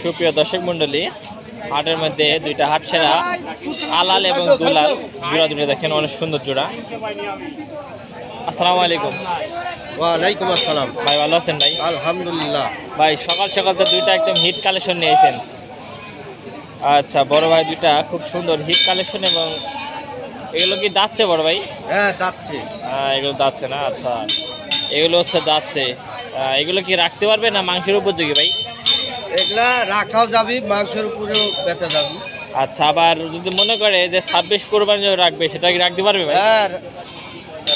সুপ্রিয় দর্শক মণ্ডলী হাটের মধ্যে দুইটা হাট সেরা আলাল এবং দুলাল জোড়া দুটো দেখেন অনেক সুন্দর জোড়া। আসসালামু আলাইকুম। ওয়ালাইকুম আসসালাম। ভাই ভালো আছেন ভাই? আলহামদুলিল্লাহ। ভাই সকাল সকাল তো দুইটা একদম হিট কালেকশন নিয়েছেন। আচ্ছা বড় ভাই দুইটা খুব সুন্দর হিট কালেকশন এবং এগুলো কি দাচ্ছে বড় ভাই? হ্যাঁ যাচ্ছে আহ, এগুলো দাচ্ছে না? আচ্ছা এগুলো হচ্ছে দাচ্ছে এগুলো কি রাখতে পারবে না মাংসের উপযোগী ভাই? এগুলা রাখাও যাবি মাংসের উপরেও বেচা যাবি। আচ্ছা আবার যদি মনে করে যে ছাব্বিশ কোরবানি রাখবে সেটা কি রাখতে পারবে ভাই? হ্যাঁ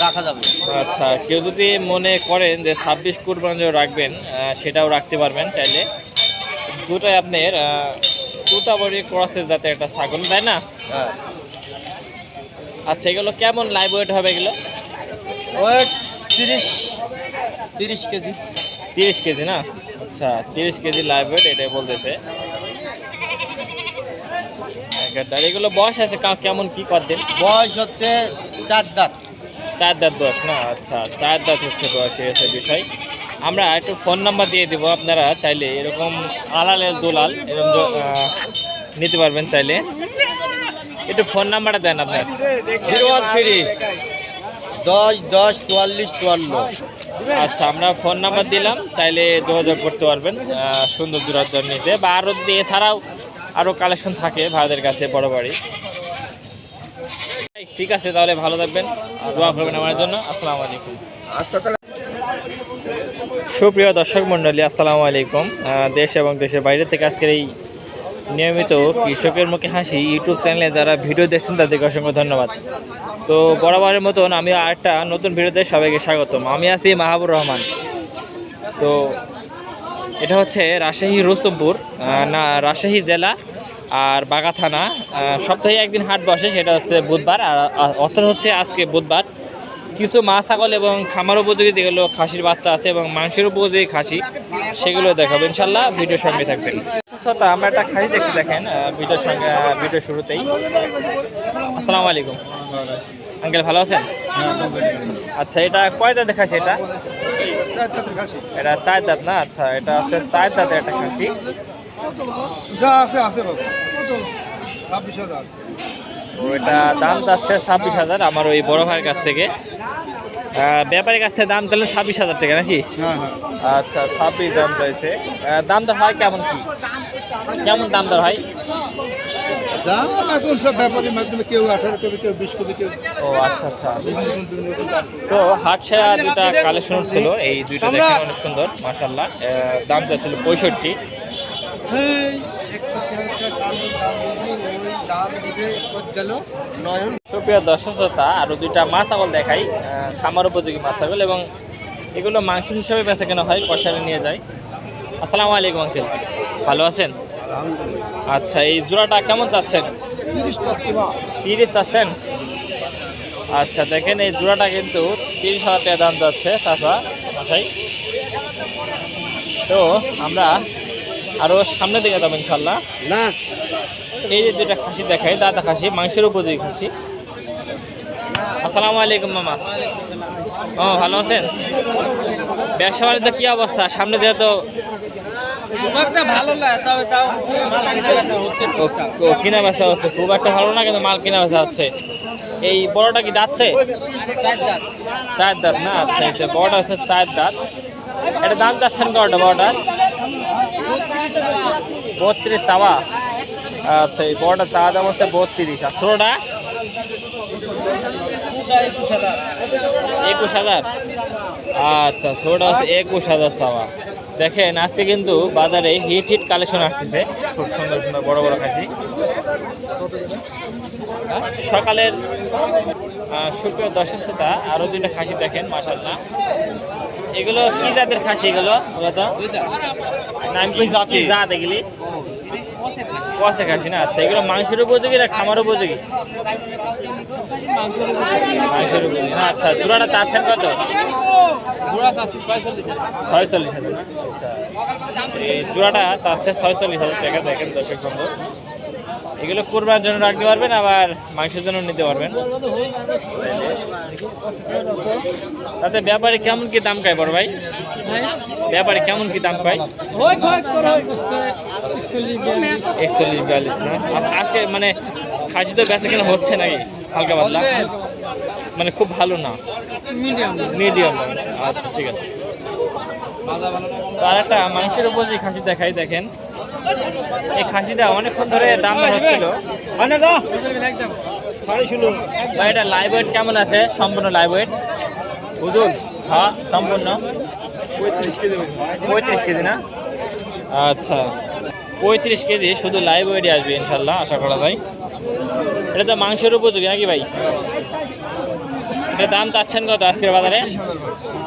রাখা যাবে। আচ্ছা কেউ যদি মনে করেন যে ছাব্বিশ কোরবানি রাখবেন সেটাও রাখতে পারবেন চাইলে। দুটাই আপনার তুতাবড়ি ক্রসের যাতে একটা ছাগল তাই না? হ্যাঁ। আচ্ছা এগুলো কেমন লাইভ ওয়েট হবে এগুলো? ওয়েট তিরিশ তিরিশ কেজি। তিরিশ কেজি না? আচ্ছা তিরিশ কেজি লাইভ ওয়েট এটাই বলতেছে। এগারোটা। এগুলো বয়স আছে কা- কেমন কি করতেন বয়স হচ্ছে চার দাঁত। চার দাঁত বয়স না? আচ্ছা চার দাঁত হচ্ছে বয়স হচ্ছে বিষয়। আমরা একটু ফোন নাম্বার দিয়ে দিব আপনারা চাইলে এরকম আলালের দুলাল এরকম নিতে পারবেন চাইলে। একটু ফোন নাম্বারটা দেন আপনার। জিরো ওয়ান থ্রি দশ দশ চুয়াল্লিশ চুয়ান্ন। আচ্ছা আমরা ফোন নাম্বার দিলাম, চাইলে যোগাযোগ করতে পারবেন সুন্দর দূরান্তর নিতে। বা আরও এছাড়াও আরও কালেকশন থাকে ভারতের কাছে, বড় বাড়ি। ঠিক আছে, তাহলে ভালো থাকবেন। দোয়া করবেন আমার জন্য। আসসালামু আলাইকুম। সুপ্রিয় দর্শক মণ্ডলী, আসসালামু আলাইকুম। দেশ এবং দেশের বাইরে থেকে আজকের এই নিয়মিত কৃষকের মুখে হাসি ইউটিউব চ্যানেলে যারা ভিডিও দেখছেন তাদেরকে অসংখ্য ধন্যবাদ। তো বরাবরের মতন আমি আরেকটা নতুন ভিডিওতে সবাইকে স্বাগতম। আমি আছি মাহাবুর রহমান। তো এটা হচ্ছে রাজশাহী রুস্তমপুর না, রাজশাহী জেলা আর বাগা থানা। সপ্তাহে একদিন হাট বসে, সেটা হচ্ছে বুধবার। আর অর্থাৎ হচ্ছে আজকে বুধবার। কিছু মা ছাগল এবং খামার উপযোগী যেগুলো খাসির বাচ্চা আছে এবং মাংসের উপযোগী খাসি সেগুলো দেখাবো ইনশাল্লাহ ভিডিওর সঙ্গে থাকবেন। শ্রোতা, আমরা একটা খাসি দেখছি দেখেন ভিডিওর সঙ্গে ভিডিও শুরুতেই। আসসালামু আলাইকুম। আঙ্কেল ভালো আছেন? আচ্ছা এটা কয় দাঁতে খাসি এটা? এটা চার দাঁত না? আচ্ছা এটা হচ্ছে চার দাঁতের একটা খাসি। যা আছে আছে ছাব্বিশ হাজার। এটা দাম যাচ্ছে ছাব্বিশ হাজার আমার ওই বড় ভাইয়ের কাছ থেকে। ব্যাপারীর কাছ থেকে দাম চাইলে ছাব্বিশ হাজার টাকা নাকি? হ্যাঁ হ্যাঁ। আচ্ছা ছাব্বিশ দাম চাইছে। দাম দর হয় কেমন কি? কেমন দাম দর হয়? দাম এখন সব ব্যাপারের মাধ্যমে কেউ আঠারো কবি কেউ বিশ কবি কেউ ও আচ্ছা আচ্ছা। তো হাট সেরা দুটা কালেকশন ছিল এই দুইটা দেখেন অনেক সুন্দর মাসাল্লাহ দামটা ছিল পঁয়ষট্টি। নয়ন সুপ্রিয় দর্শক শ্রোতা আরও দুইটা মাছ ছাগল দেখাই। খামার উপযোগী মাছ ছাগল এবং এগুলো মাংস হিসাবে বেচা কেনা হয় কষারে নিয়ে যায়। আসসালামু আলাইকুম আঙ্কেল। ভালো আছেন? আচ্ছা এই জোড়াটা কেমন চাচ্ছেন? তিরিশ চাচ্ছেন? আচ্ছা দেখেন এই জোড়াটা কিন্তু তিরিশ হাজার টাকা দাম যাচ্ছে চাষা তো আমরা আরও সামনে দিকে যাব ইনশাল্লাহ না। এই যে দুইটা খাসি দেখাই দাদা খাসি মাংসের উপযোগী খাসি। আসসালামু আলাইকুম মামা। ও ভালো আছেন? ব্যবসা বাণিজ্য কি অবস্থা? সামনে যেহেতু কিনা বেচা হচ্ছে খুব একটা। ভালো না কিন্তু মাল কিনা বেচা হচ্ছে। এই বড়টা কি যাচ্ছে চার দাঁত। না? আচ্ছা আচ্ছা বড়টা হচ্ছে চার দাঁত। এটা দাম যাচ্ছেন কটা বড়টা? বত্রিশ চাওয়া। আচ্ছা এই বড়টা চাওয়া দাম হচ্ছে বত্রিশ। আর ষোলোটা? একুশ হাজার। আচ্ছা ষোলোটা হচ্ছে একুশ হাজার চাওয়া। দেখেন, আজকে কিন্তু বাজারে হিট হিট কালেকশন আসতেছে। খুব সুন্দর সুন্দর, বড় বড় খাসি। সকালের সুপ্রিয় দর্শক শ্রোতা আরও দুইটা খাসি দেখেন মাসাল্লাহ এগুলো কি জাতের খাসি এগুলো? মূলত নাম কি? জাতি। জাত এগুলি? কষে খাসি না? আচ্ছা এগুলো মাংসের উপযোগী না খামার উপযোগী? মাংসের উপযোগী না? আচ্ছা জোড়াটা চাচ্ছেন কত? ছয়চল্লিশ হাজার? আচ্ছা এই জোড়াটা চাচ্ছে ছয়চল্লিশ হাজার টাকা দেখেন দর্শক বন্ধু। এগুলো কোরবার জন্য রাখতে পারবেন আবার মাংসের জন্য নিতে পারবেন। তাতে ব্যাপারে কেমন কি দাম পায় বড় ভাই? ব্যাপারে কেমন কি দাম পায়? একচল্লিশ বিয়াল্লিশ। না? আজকে মানে খাসি তো বেচা কেন হচ্ছে নাকি? হালকা পাতলা? মানে খুব ভালো না? মিডিয়াম। মিডিয়াম। আচ্ছা ঠিক আছে। তার একটা মাংসের উপর যে খাসি দেখাই দেখেন। এই খাসিটা অনেকক্ষণ ধরে দাম হচ্ছিল বা এটা লাইভ ওয়েট কেমন আছে? সম্পূর্ণ লাইভ ওয়েট ওজন? হ্যাঁ সম্পূর্ণ। পঁয়ত্রিশ কেজি। পঁয়ত্রিশ কেজি না? আচ্ছা। পঁয়ত্রিশ কেজি শুধু লাইভ ওয়েটে আসবে ইনশাল্লাহ আশা করা যায়। এটা তো মাংসের উপযোগী নাকি ভাই? এটা দাম চাচ্ছেন কত আজকের বাজারে?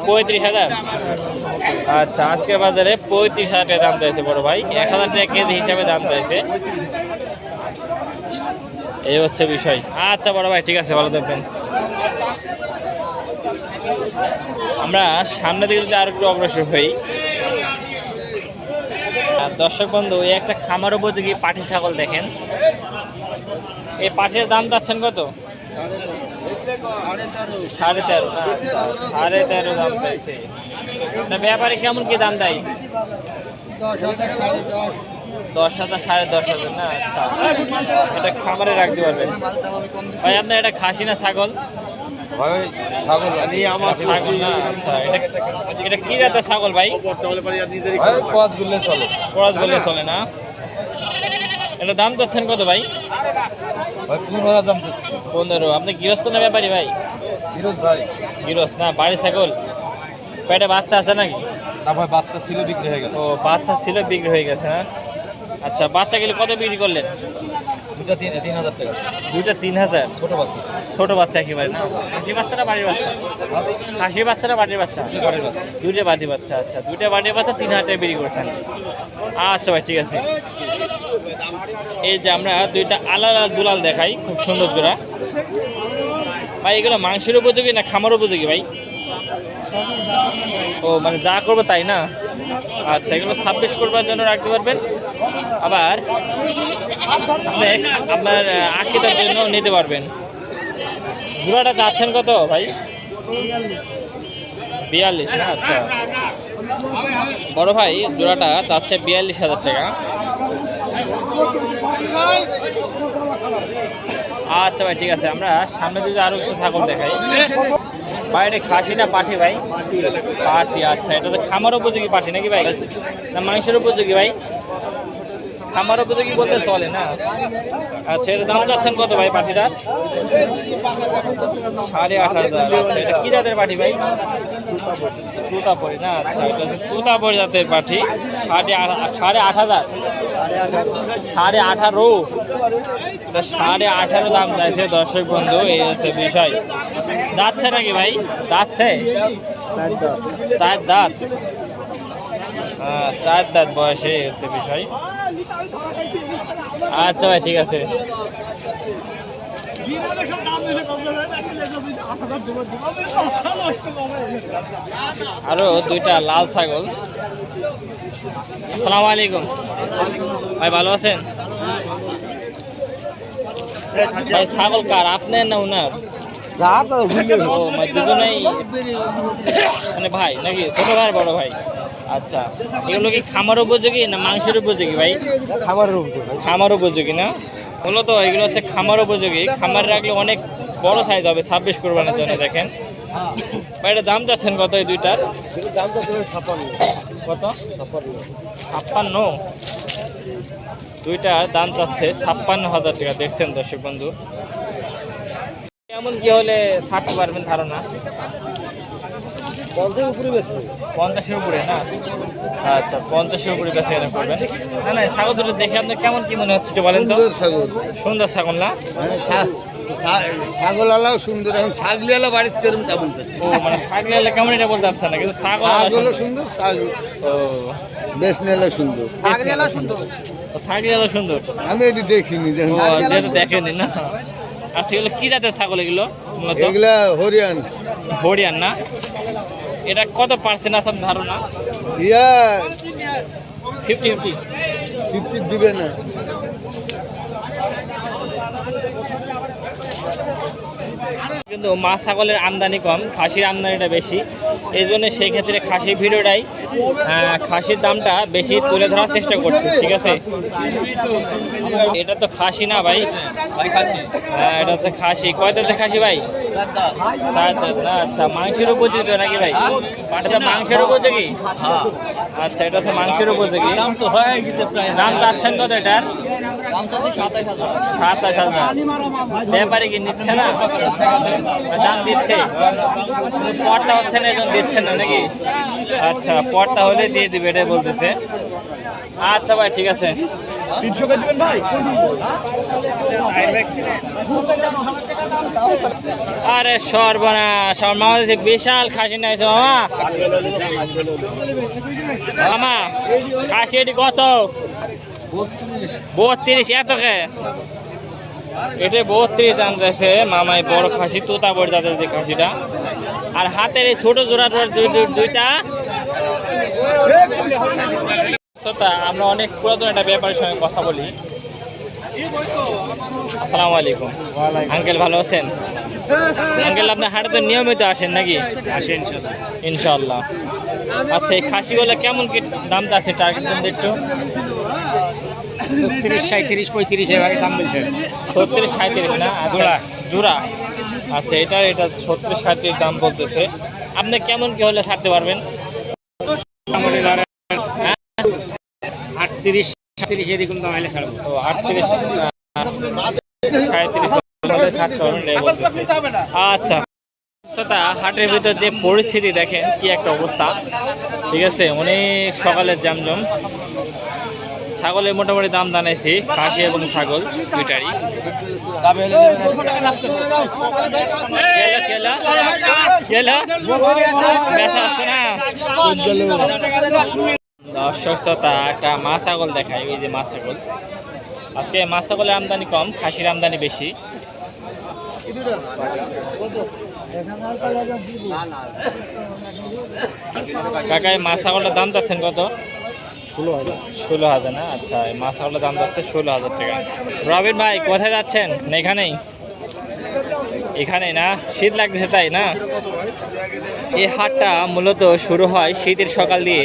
পঁয়ত্রিশ হাজার। আচ্ছা আজকের বাজারে পঁয়ত্রিশ হাজার টাকা দাম চাইছে বড় ভাই। এক হাজার টাকা কেজি হিসাবে দাম চাইছে। এই হচ্ছে বিষয়। আচ্ছা বড় ভাই ঠিক আছে ভালো থাকবেন। আমরা সামনের দিকে যদি আরও একটু অগ্রসর হই। দর্শক বন্ধু এই একটা খামার উপযোগী পাটি ছাগল দেখেন। এই পাটির দাম চাচ্ছেন কত? সাড়ে তেরো। আচ্ছা, সাড়ে তেরো দাম চাইছে। না ব্যাপারে কেমন কি দাম দেয়? দশ হাজার সাড়ে দশ হাজার না আচ্ছা। এটা খামারে রাখতে পারবেন ভাই আপনার এটা খাসি না ছাগল? ছাগল আমার ছাগল? না আচ্ছা এটা এটা কি জাতের ছাগল ভাই? চলে। চলে না? এটা দাম চাচ্ছেন কত ভাই? ভাই পনেরো দাম চাচ্ছি। পনেরো। আপনি গৃহস্থ না ব্যাপারী ভাই? গৃহস্থ না বাড়ি ছাগল? পেটে বাচ্চা আছে নাকি? না ভাই বাচ্চা ছিল বিক্রি হয়ে গেল ও বাচ্চা ছিল বিক্রি হয়ে গেছে হ্যাঁ? আচ্ছা বাচ্চা গেলে কত বিক্রি করলেন? দুটা তিন তিন হাজার টাকা। দুইটা তিন হাজার? ছোট বাচ্চা ছোট বাচ্চা একেবারে না খাসি বাচ্চাটা বাড়ির বাচ্চা? খাসি বাচ্চাটা বাড়ির বাচ্চা? দুটো বাড়ির বাচ্চা। দুইটা বাড়ির বাচ্চা আচ্ছা। দুইটা বাড়ির বাচ্চা তিন হাজার টাকা বিক্রি করছেন। আচ্ছা ভাই ঠিক আছে। এই যে আমরা দুইটা আলাদা দুলাল দেখাই খুব সুন্দর জোড়া। ভাই এগুলো মাংসের উপযোগী না খামার উপযোগী ভাই? ও মানে যা করব তাই না? আচ্ছা এগুলো ছাব্বিশ করবার জন্য রাখতে পারবেন। আবার আপনি আপনার আকিদার জন্য নিতে পারবেন। জোড়াটা যাচ্ছেন কত ভাই? বিয়াল্লিশ না? আচ্ছা। বড় ভাই, জোড়াটা চাচ্ছে বিয়াল্লিশ হাজার টাকা। আচ্ছা ভাই, ঠিক আছে, আমরা সামনে দিকে আরও কিছু ছাগল দেখাই। এটা খাসি না পাঠি ভাই? পাঠি আচ্ছা। এটা তো খামার উপযোগী পাঠি নাকি ভাই? না, মাংসের উপযোগী ভাই? খামার উপযোগী বলতে চলে না। আচ্ছা দাম যাচ্ছেন কত ভাই পাঠিটা সাড়ে আট হাজার। আচ্ছা এটা কি জাতের পাঠি ভাই? তুতাপরি না আচ্ছা এটা তুতাপরি জাতের পাঠি সাড়ে আট সাড়ে আট হাজার? সাড়ে আঠারো। এটা সাড়ে আঠারো দাম চাইছে দর্শক বন্ধু, এই হচ্ছে বিষয়। যাচ্ছে নাকি ভাই? যাচ্ছে? চার দাঁত। চার দাঁত বয়সে হচ্ছে বিষয়। আচ্ছা ভাই ঠিক আছে। আরও দুইটা লাল ছাগল। আসসালামু আলাইকুম। ভাই ভালো আছেন? ভাই ছাগল কার? আপনার না উনার? ও মানে দুজনেই মানে ভাই নাকি? ছোট ভাই বড় ভাই? আচ্ছা এগুলো কি খামার উপযোগী না মাংসের উপযোগী ভাই? উপরে খামার উপযোগী না? হলো তো এগুলো হচ্ছে খামার উপযোগী। খামার রাখলে অনেক বড় সাইজ হবে ছাব্বিশ কোরবানির জন্য দেখেন। ভাই এটা দাম যাচ্ছেন কত এই দুইটার? দাম তো কত? ছাপ্পান্ন। দুইটার দাম চাচ্ছে ছাপ্পান্ন হাজার টাকা দেখছেন দর্শক বন্ধু। কেমন কি হলে ছাড়তে পারবেন ধারণা? পঞ্চাশের উপরে না? আচ্ছা পঞ্চাশের উপরে বেশি কেন করবেন। না না ছাগল দুটো দেখে আপনার কেমন কি মনে হচ্ছে বলেন তো। সুন্দর ছাগল। সুন্দর ছাগল না? মানে ছাগল আলাও সুন্দর এখন ছাগলি আলা বাড়িতে ও মানে ছাগল এলে কেমন এটা বলতে পারছেন না কিন্তু ছাগল ছাগলও সুন্দর। সুন্দর ছাগল। ও। বেশ নেলা সুন্দর। ছাগল এলো সুন্দর। আমি এটি দেখিনি যে ও যেহেতু দেখেনি না। আচ্ছা এগুলো কি জাতের ছাগল এগুলো মূলত? হরিয়ান। হরিয়ান না? এটা কত পার্সেন্ট আছে ধারণা? ফিফটি ফিফটি ফিফটি দিবে না। কিন্তু মা ছাগলের আমদানি কম খাসির আমদানিটা বেশি। এই জন্য সেই ক্ষেত্রে খাসি ভিডিওটাই খাসির দামটা বেশি তুলে ধরার চেষ্টা করছে ঠিক আছে? এটা তো খাসি না ভাই? হ্যাঁ এটা হচ্ছে খাসি। কয় দাঁতের খাসি ভাই? চার দাঁত না আচ্ছা মাংসের উপযোগী নাকি ভাই? পাটাটা মাংসের উপযোগী? আচ্ছা এটা হচ্ছে মাংসের উপযোগী। দাম তো হয়ে গেছে দাম চাচ্ছেন কত এটার? সাতাশ হাজার। ব্যাপারে কি নিচ্ছে না? দাম দিচ্ছে। পরটা হচ্ছে না এখন দিচ্ছে না নাকি? আচ্ছা পরটা হলে দিয়ে দিবে এটাই বলতেছে। আচ্ছা ভাই ঠিক আছে। তিনশো করে দিবেন ভাই? আরে সর্বনাশ আমার মামা বিশাল খাসি নিয়েছে মামা। মামা খাসি এটি কত? বত্রিশ এত কে এটা বত্রিশ দাম যাচ্ছে মামাই বড় খাসি তোতা বড় যাদের যে খাসিটা। আর হাতের এই ছোট জোড়া জোড়া দুই- দুই- দুইটা। আমরা অনেক পুরাতন একটা ব্যাপারের সঙ্গে কথা বলি। আসসালামু আলাইকুম। আঙ্কেল ভালো আছেন? আঙ্কেল আপনার হাটে তো নিয়মিত আসেন নাকি? আসেন ইনশাল্লাহ আচ্ছা এই খাসিগুলো কেমন কি দাম আছে? টার্গেট একটু। তিরিশ সাঁত্রিশ পঁয়ত্রিশ এভাবে দাম বলছে। ছত্রিশ সাঁত্রিশ না? আচ্ছা, জোড়া। জোড়া। আচ্ছা এটা এটা ছত্রিশ সাঁত্রিশ দাম বলতেছে। আপনি কেমন কি হলে ছাড়তে পারবেন? আটত্রিশ সাঁত্রিশ এরকম দাম হলে ছাড়বো। তো আটত্রিশ সাঁত্রিশ ছাড়তে পারবেন আচ্ছা শ্রোতা হাটের ভিতর যে পরিস্থিতি দেখেন কি একটা অবস্থা। ঠিক আছে অনেক সকালের জামজম। ছাগলের মোটামুটি দাম জানাইছি, খাসি এবং ছাগল দুইটারই। দর্শক শ্রোতা, একটা মা ছাগল দেখায় এই যে মা ছাগল। আজকে মা ছাগলের আমদানি কম, খাসির আমদানি বেশি। কাকা এই মা ছাগলটার দাম চাচ্ছেন কত? ষোলো হাজার। ষোলো হাজার না? আচ্ছা এই মা ছাগলের দাম যাচ্ছে ষোলো হাজার টাকা। রবিন ভাই, কোথায় যাচ্ছেন? না, এখানেই। এখানেই না? শীত লাগছে তাই না? এই হাটটা মূলত শুরু হয় শীতের সকাল দিয়ে।